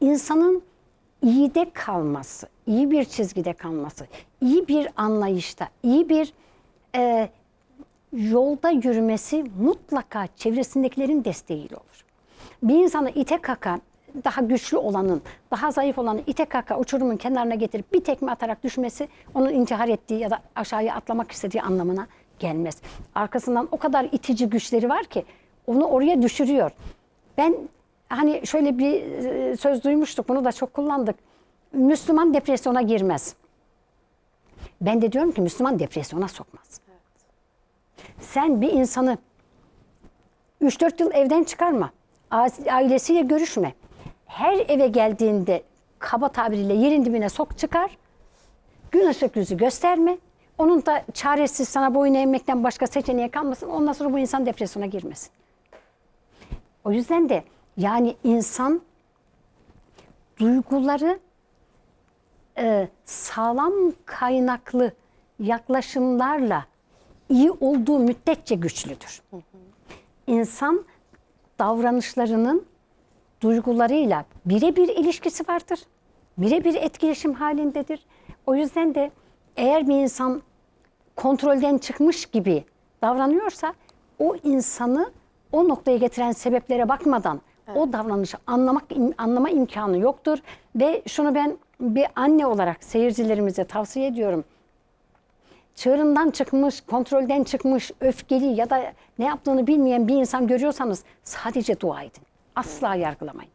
insanın iyide kalması, iyi bir çizgide kalması, iyi bir anlayışta, iyi bir e, yolda yürümesi mutlaka çevresindekilerin desteğiyle olur. Bir insanı ite kaka, daha güçlü olanın, daha zayıf olanı ite kaka uçurumun kenarına getirip bir tekme atarak düşmesi onun intihar ettiği ya da aşağıya atlamak istediği anlamına gelmez. Arkasından o kadar itici güçleri var ki onu oraya düşürüyor. Ben hani şöyle bir e, söz duymuştuk, bunu da çok kullandık. Müslüman depresyona girmez. Ben de diyorum ki Müslüman depresyona sokmaz. Sen bir insanı 3-4 yıl evden çıkarma. Aile- Ailesiyle görüşme. Her eve geldiğinde kaba tabiriyle yerin dibine sok çıkar. Gün ışık yüzü gösterme. Onun da çaresiz sana boyun eğmekten başka seçeneği kalmasın. Ondan sonra bu insan depresyona girmesin. O yüzden de yani insan duyguları e, sağlam kaynaklı yaklaşımlarla iyi olduğu müddetçe güçlüdür. İnsan davranışlarının duygularıyla birebir ilişkisi vardır. Birebir etkileşim halindedir. O yüzden de eğer bir insan kontrolden çıkmış gibi davranıyorsa o insanı o noktaya getiren sebeplere bakmadan o davranışı anlamak anlama imkanı yoktur ve şunu ben bir anne olarak seyircilerimize tavsiye ediyorum çığırından çıkmış, kontrolden çıkmış, öfkeli ya da ne yaptığını bilmeyen bir insan görüyorsanız sadece dua edin. Asla yargılamayın.